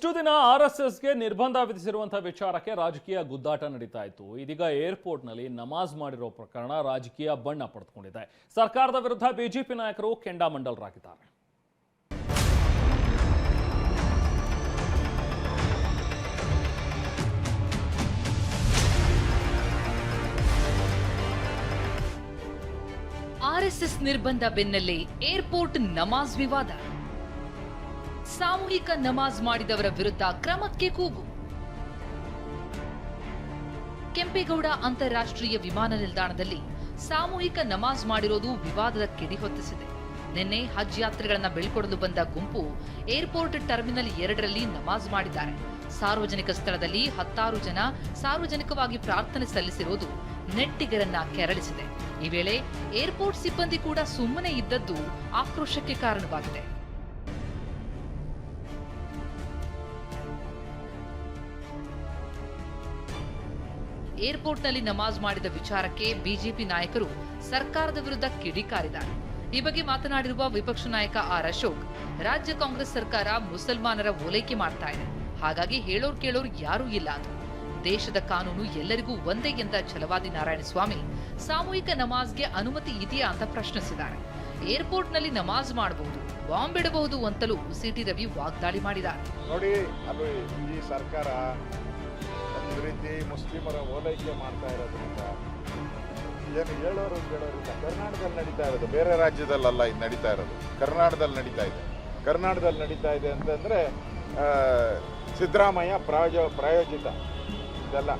ಇಷ್ಟು ದಿನ R S ಎಸ್ಗೆ ನಿರ್ಬಂಧ ವಿಧಿಸಿರುವಂತಹ ವಿಚಾರಕ್ಕೆ ರಾಜಕೀಯ ಗುದ್ದಾಟ ನಡೀತಾ ಇತ್ತು. ಇದೀಗ ಏರ್ಪೋರ್ಟ್ನಲ್ಲಿ ನಮಾಜ್ ಮಾಡಿರೋ ಪ್ರಕರಣ ರಾಜಕೀಯ ಬಣ್ಣ ಪಡೆದುಕೊಂಡಿದೆ ಸರ್ಕಾರದ ವಿರುದ್ಧ ಬಿಜೆಪಿ ನಾಯಕರು ಕೆಂಡಾಮಂಡಲರಾಗಿದ್ದಾರೆ ಆರ್ಎಸ್ಎಸ್ ನಿರ್ಬಂಧ ಬೆನ್ನಲ್ಲೇ ಏರ್ಪೋರ್ಟ್ ನಮಾಜ್ ವಿವಾದ. ಸಾಮೂಹಿಕ ನಮಾಜ್ ಮಾಡಿದವರ ವಿರುದ್ಧ ಕ್ರಮಕ್ಕೆ ಕೂಗು. ಕೆಂಪೇಗೌಡ ಅಂತಾರಾಷ್ಟ್ರೀಯ ವಿಮಾನ ನಿಲ್ದಾಣದಲ್ಲಿ ಸಾಮೂಹಿಕ ನಮಾಜ್ ಮಾಡಿರೋದು ವಿವಾದದ ಕಿಡಿ ಹೊತ್ತಿಸಿದೆ. ನಿನ್ನೆ ಹಜ್ ಯಾತ್ರೆಗಳನ್ನ ಬೆಳ್ಕೊಡಲು ಬಂದ ಗುಂಪು ಏರ್ಪೋರ್ಟ್ ಟರ್ಮಿನಲ್ ಎರಡರಲ್ಲಿ ನಮಾಜ್ ಮಾಡಿದ್ದಾರೆ. ಸಾರ್ವಜನಿಕ ಸ್ಥಳದಲ್ಲಿ ಹತ್ತಾರು ಜನ ಸಾರ್ವಜನಿಕವಾಗಿ ಪ್ರಾರ್ಥನೆ ಸಲ್ಲಿಸಿರುವುದು ನೆಟ್ಟಿಗರನ್ನ ಕೆರಳಿಸಿದೆ. ಈ ವೇಳೆ ಏರ್ಪೋರ್ಟ್ ಸಿಬ್ಬಂದಿ ಕೂಡ ಸುಮ್ಮನೆ ಇದ್ದದ್ದು ಆಕ್ರೋಶಕ್ಕೆ ಕಾರಣವಾಗಿದೆ. ಏರ್ಪೋರ್ಟ್ನಲ್ಲಿ ನಮಾಜ್ ಮಾಡಿದ ವಿಚಾರಕ್ಕೆ ಬಿಜೆಪಿ ನಾಯಕರು ಸರ್ಕಾರದ ವಿರುದ್ಧ ಕಿಡಿಕಾರಿದ್ದಾರೆ ಈ ಬಗ್ಗೆ ಮಾತನಾಡಿರುವ ವಿಪಕ್ಷ ನಾಯಕ ಆರ್ ಅಶೋಕ್, ರಾಜ್ಯ ಕಾಂಗ್ರೆಸ್ ಸರ್ಕಾರ ಮುಸಲ್ಮಾನರ ಓಲೈಕೆ ಮಾಡ್ತಾ ಇದೆ. ಹಾಗಾಗಿ ಹೇಳೋರ್ ಕೇಳೋರ್ ಯಾರೂ ಇಲ್ಲ ಅದು. ದೇಶದ ಕಾನೂನು ಎಲ್ಲರಿಗೂ ಒಂದೇ ಎಂದ ಛಲವಾದಿ ನಾರಾಯಣಸ್ವಾಮಿ ಸಾಮೂಹಿಕ ನಮಾಜ್ಗೆ ಅನುಮತಿ ಇದೆಯಾ ಅಂತ ಪ್ರಶ್ನಿಸಿದ್ದಾರೆ. ಏರ್ಪೋರ್ಟ್ನಲ್ಲಿ ನಮಾಜ್ ಮಾಡಬಹುದು ಬಾಂಬ್ ಇಡಬಹುದು ಅಂತಲೂ ಸಿಟಿ ರವಿ ವಾಗ್ದಾಳಿ ಮಾಡಿದ್ದಾರೆ. ರೀತಿ ಮುಸ್ಲಿಮರ ಓಲೈಕೆ ಮಾಡ್ತಾ ಇರೋದ್ರಿಂದ, ಏನು ಹೇಳೋರು ಕೇಳೋರಿಲ್ಲ. ಕರ್ನಾಟಕದಲ್ಲಿ ನಡೀತಾ ಇರೋದು, ಬೇರೆ ರಾಜ್ಯದಲ್ಲಲ್ಲ ಇದು ನಡೀತಾ ಇರೋದು. ಕರ್ನಾಟಕದಲ್ಲಿ ನಡೀತಾ ಇದೆ. ಕರ್ನಾಟಕದಲ್ಲಿ ನಡೀತಾ ಇದೆ ಅಂತಂದರೆ ಸಿದ್ದರಾಮಯ್ಯ ಪ್ರಾಯೋ ಪ್ರಾಯೋಜಿತ ಇದೆಲ್ಲ.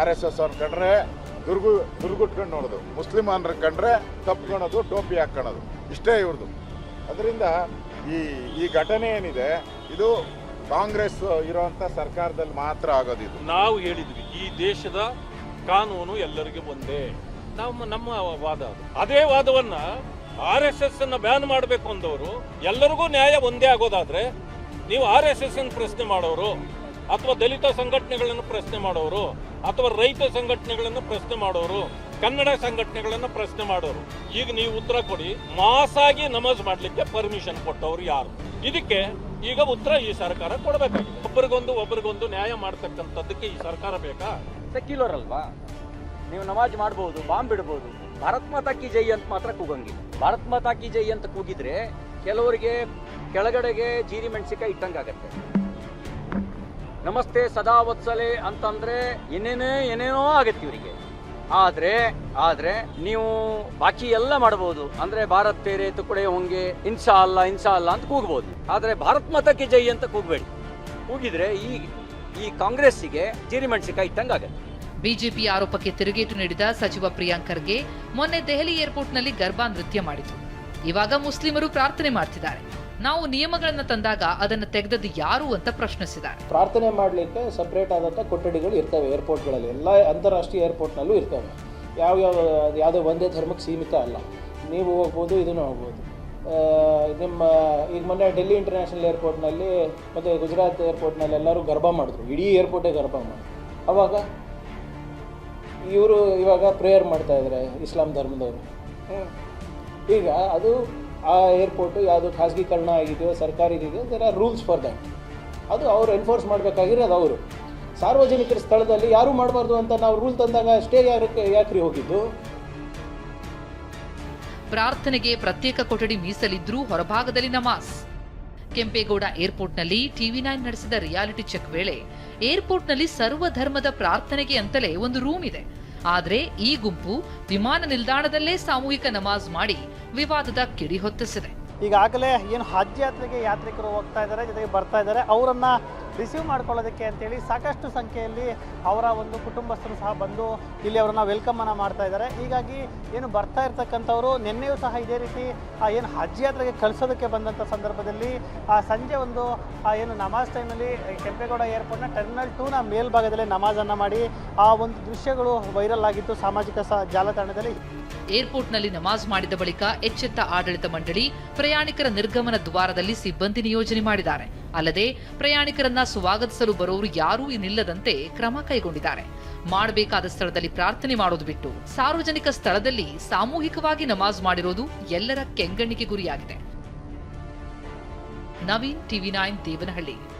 ಆರ್ ಎಸ್ ಎಸ್ ಅವ್ರು ಕಂಡ್ರೆ ದುರ್ಗು, ದುರ್ಗುಟ್ಕೊಂಡು ನೋಡೋದು. ಮುಸ್ಲಿಮಾನ್ರ ಕಂಡ್ರೆ ತಪ್ಕೊಳೋದು, ಟೋಪಿ ಹಾಕ್ಕೊಳೋದು ಇಷ್ಟೇ ಇವ್ರದ್ದು ಅದರಿಂದ ಈ ಈ ಘಟನೆ ಏನಿದೆ, ಇದು ಕಾಂಗ್ರೆಸ್ ಇರುವಂತ ಸರ್ಕಾರದಲ್ಲಿ ಮಾತ್ರ ಆಗೋದಿದು. ನಾವು ಹೇಳಿದ್ವಿ, ಈ ದೇಶದ ಕಾನೂನು ಎಲ್ಲರಿಗೂ ಒಂದೇ. ನಮ್ಮ ನಮ್ಮ ವಾದ ಅದು. ಅದೇ ವಾದವನ್ನ ಆರ್ ಎಸ್ ಎಸ್ ಅನ್ನ ಬ್ಯಾನ್ ಮಾಡಬೇಕು ಅಂದವರು, ಎಲ್ಲರಿಗೂ ನ್ಯಾಯ ಒಂದೇ ಆಗೋದಾದ್ರೆ, ನೀವು ಆರ್ ಎಸ್ ಎಸ್ ಅನ್ನು ಪ್ರಶ್ನೆ ಮಾಡೋರು, ಅಥವಾ ದಲಿತ ಸಂಘಟನೆಗಳನ್ನು ಪ್ರಶ್ನೆ ಮಾಡೋರು, ಅಥವಾ ರೈತ ಸಂಘಟನೆಗಳನ್ನು ಪ್ರಶ್ನೆ ಮಾಡೋರು, ಕನ್ನಡ ಸಂಘಟನೆಗಳನ್ನು ಪ್ರಶ್ನೆ ಮಾಡೋರು, ಈಗ ನೀವು ಉತ್ತರ ಕೊಡಿ, ಮಾಸಾಗಿ ನಮಾಜ್ ಮಾಡಲಿಕ್ಕೆ ಪರ್ಮಿಷನ್ ಕೊಟ್ಟವರು ಯಾರು? ಇದಕ್ಕೆ ಈಗ ಉತ್ತರ ಈ ಸರ್ಕಾರ ಕೊಡಬೇಕಾಗಿದೆ. ಒಬ್ಬರಿಗೊಂದು ಒಬ್ಬರಿಗೊಂದು ನ್ಯಾಯ ಮಾಡ್ತಕ್ಕಂಥದ್ದಕ್ಕೆ ಈ ಸರ್ಕಾರ ಬೇಕಾ? ಸೆಕ್ಯುಲರ್ ಅಲ್ವಾ? ನೀವು ನಮಾಜ್ ಮಾಡ್ಬೋದು, ಬಾಂಬ್ ಬಿಡಬಹುದು ಭಾರತ್ ಮಾತಾ ಕಿ ಜೈ ಅಂತ ಮಾತ್ರ ಕೂಗಂಗಿಲ್ಲ. ಭಾರತ್ ಮಾತಾ ಕಿ ಜೈ ಅಂತ ಕೂಗಿದ್ರೆ ಕೆಲವರಿಗೆ ಕೆಳಗಡೆಗೆ ಜೀರಿ ಮೆಣಸಿಕಾಯಿ ಇಟ್ಟಂಗಾಗತ್ತೆ. ನಮಸ್ತೆ ಸದಾ ವತ್ಸಲೆ ಅಂತಂದ್ರೆ ಏನೇನೇ, ಏನೇನೋ ಆಗತ್ತೆ ಇವರಿಗೆ. ಆದ್ರೆ ಆದ್ರೆ ನೀವು ಬಾಕಿ ಎಲ್ಲ ಮಾಡಬಹುದು ಅಂದ್ರೆ ಭಾರತ್ ತೇರೆ, ತುಕುಡೆ, ಹೊಂಗೆ ಇನ್ಸಾ ಅಲ್ಲ ಇನ್ಸಾ ಅಲ್ಲ ಅಂತ ಕೂಗ್ಬೋದು. ಆದ್ರೆ ಭಾರತ್ ಮತಕ್ಕೆ ಜೈ ಅಂತ ಕೂಗಬೇಡಿ. ಕೂಗಿದ್ರೆ ಈ ಈ ಕಾಂಗ್ರೆಸ್ಸಿಗೆ ಜೀರಿ ಮೆಣಸಿಕಾಯಿ ಇಟ್ಟಂಗಾಗತ್ತೆ ಬಿಜೆಪಿ ಆರೋಪಕ್ಕೆ ತಿರುಗೇಟು ನೀಡಿದ ಸಚಿವ ಪ್ರಿಯಾಂಕ್ ಖರ್ಗೆ ಮೊನ್ನೆ ದೆಹಲಿ ಏರ್ಪೋರ್ಟ್ನಲ್ಲಿ ಗರ್ಭಾ ನೃತ್ಯ ಮಾಡಿತು ಇವಾಗ ಮುಸ್ಲಿಮರು ಪ್ರಾರ್ಥನೆ ಮಾಡ್ತಿದ್ದಾರೆ. ನಾವು ನಿಯಮಗಳನ್ನು ತಂದಾಗ ಅದನ್ನು ತೆಗೆದದ್ದು ಯಾರು ಅಂತ ಪ್ರಶ್ನಿಸಿದ್ದಾರೆ. ಪ್ರಾರ್ಥನೆ ಮಾಡಲಿಕ್ಕೆ ಸಪ್ರೇಟ್ ಆದಂಥ ಕೊಠಡಿಗಳು ಇರ್ತವೆ ಏರ್ಪೋರ್ಟ್ಗಳಲ್ಲಿ ಎಲ್ಲ ಅಂತಾರಾಷ್ಟ್ರೀಯ ಏರ್ಪೋರ್ಟ್ನಲ್ಲೂ ಇರ್ತವೆ. ಯಾವ ಯಾವುದೇ ಒಂದೇ ಧರ್ಮಕ್ಕೆ ಸೀಮಿತ ಅಲ್ಲ. ನೀವು ಹೋಗ್ಬೋದು, ಇದನ್ನು ಹೋಗ್ಬೋದು. ನಿಮ್ಮ, ಈಗ ಮೊನ್ನೆ ಡೆಲ್ಲಿ ಇಂಟರ್ನ್ಯಾಷನಲ್ ಏರ್ಪೋರ್ಟ್ನಲ್ಲಿ ಮತ್ತು ಗುಜರಾತ್ ಏರ್ಪೋರ್ಟ್ನಲ್ಲಿ ಎಲ್ಲರೂ ಗರ್ಭ ಮಾಡಿದ್ರು. ಇಡೀ ಏರ್ಪೋರ್ಟೇ ಗರ್ಭ ಮಾಡಿದ್ರು. ಅವಾಗ ಇವರು ಇವಾಗ ಪ್ರೇಯರ್ ಮಾಡ್ತಾ ಇದ್ದಾರೆ ಇಸ್ಲಾಂ ಧರ್ಮದವರು. ಈಗ ಅದು ಆ ಏರ್ಪೋರ್ಟು ಯಾವುದು ಖಾಸಗೀಕರಣ ಆಗಿದೆಯೋ ಸರ್ಕಾರಿದೆಯೋ there are rules for that ಅದು ಅವರು ಎನ್ಫೋರ್ಸ್ ಮಾಡಬೇಕಾಗಿರೋದು ಅವರು. ಸಾರ್ವಜನಿಕರ ಸ್ಥಳದಲ್ಲಿ ಯಾರೂ ಮಾಡಬಾರ್ದು ಅಂತ ನಾವು ರೂಲ್ ತಂದಾಗ ಸ್ಟೇ ಯಾರಕ್ಕೆ ಯಾಕ್ರಿ ಹೋಗಿದ್ದು? ಪ್ರಾರ್ಥನೆಗೆ ಪ್ರತ್ಯೇಕ ಕೊಠಡಿ ಮೀಸಲಿದ್ರೂ ಹೊರಭಾಗದಲ್ಲಿ ನಮಾಸ್ ಕೆಂಪೇಗೌಡ ಏರ್ಪೋರ್ಟ್ನಲ್ಲಿ ಟಿವಿ ನೈನ್ ನಡೆಸಿದ ರಿಯಾಲಿಟಿ ಚೆಕ್ ವೇಳೆ ಏರ್ಪೋರ್ಟ್ನಲ್ಲಿ ಸರ್ವಧರ್ಮದ ಪ್ರಾರ್ಥನೆಗೆ ಅಂತಲೇ ಒಂದು ರೂಮ್ ಇದೆ. ಆದ್ರೆ ಈ ಗುಂಪು ವಿಮಾನ ನಿಲ್ದಾಣದಲ್ಲೇ ಸಾಮೂಹಿಕ ನಮಾಜ್ ಮಾಡಿ ವಿವಾದದ ಕಿಡಿ ಹೊತ್ತಿಸಿದೆ. ಈಗಾಗಲೇ ಏನು ಹಜ್ ಯಾತ್ರೆಗೆ ಯಾತ್ರಿಕರು ಹೋಗ್ತಾ ಇದ್ದಾರೆ, ಜೊತೆಗೆ ಬರ್ತಾ ಇದ್ದಾರೆ. ಅವರನ್ನ ರಿಸೀವ್ ಮಾಡ್ಕೊಳ್ಳೋದಕ್ಕೆ ಅಂತೇಳಿ ಸಾಕಷ್ಟು ಸಂಖ್ಯೆಯಲ್ಲಿ ಅವರ ಒಂದು ಕುಟುಂಬಸ್ಥರು ಸಹ ಬಂದು ಇಲ್ಲಿ ಅವರನ್ನ ವೆಲ್ಕಮ್ ಅನ್ನ ಮಾಡ್ತಾ ಇದ್ದಾರೆ. ಹೀಗಾಗಿ ಏನು ಬರ್ತಾ ಇರ್ತಕ್ಕಂಥವ್ರು ನಿನ್ನೆಯೂ ಸಹ ಇದೇ ರೀತಿ ಏನು ಹಜ್ ಯಾತ್ರೆಗೆ ಕಳಿಸೋದಕ್ಕೆ ಬಂದಂಥ ಸಂದರ್ಭದಲ್ಲಿ, ಆ, ಸಂಜೆ ಒಂದು ಏನು ನಮಾಜ್ ಟೈಮಲ್ಲಿ ಕೆಂಪೇಗೌಡ ಏರ್ಪೋರ್ಟ್ನ ಟರ್ಮಿನಲ್ ಟೂನ ಮೇಲ್ಭಾಗದಲ್ಲಿ ನಮಾಜನ್ನು ಮಾಡಿ ಆ ಒಂದು ದೃಶ್ಯಗಳು ವೈರಲ್ ಆಗಿತ್ತು ಸಾಮಾಜಿಕ ಸ, ಜಾಲತಾಣದಲ್ಲಿ. ಏರ್ಪೋರ್ಟ್ನಲ್ಲಿ ನಮಾಜ್ ಮಾಡಿದ ಬಳಿಕ ಎಚ್ಚೆತ್ತ ಆಡಳಿತ ಮಂಡಳಿ ಪ್ರಯಾಣಿಕರ ನಿರ್ಗಮನ ದ್ವಾರದಲ್ಲಿ ಸಿಬ್ಬಂದಿ ನಿಯೋಜನೆ ಮಾಡಿದ್ದಾರೆ. ಅಲ್ಲದೆ ಪ್ರಯಾಣಿಕರನ್ನ ಸ್ವಾಗತಿಸಲು ಬರೋರು ಯಾರೂ ಇನ್ನಿಲ್ಲದಂತೆ ಕ್ರಮ ಕೈಗೊಂಡಿದ್ದಾರೆ. ಮಾಡಬೇಕಾದ ಸ್ಥಳದಲ್ಲಿ ಪ್ರಾರ್ಥನೆ ಮಾಡೋದು ಬಿಟ್ಟು ಸಾರ್ವಜನಿಕ ಸ್ಥಳದಲ್ಲಿ ಸಾಮೂಹಿಕವಾಗಿ ನಮಾಜ್ ಮಾಡಿರೋದು ಎಲ್ಲರ ಕೆಂಗಣ್ಣಿಗೆ ಗುರಿಯಾಗಿದೆ. Naveen TV nine Devanahalli.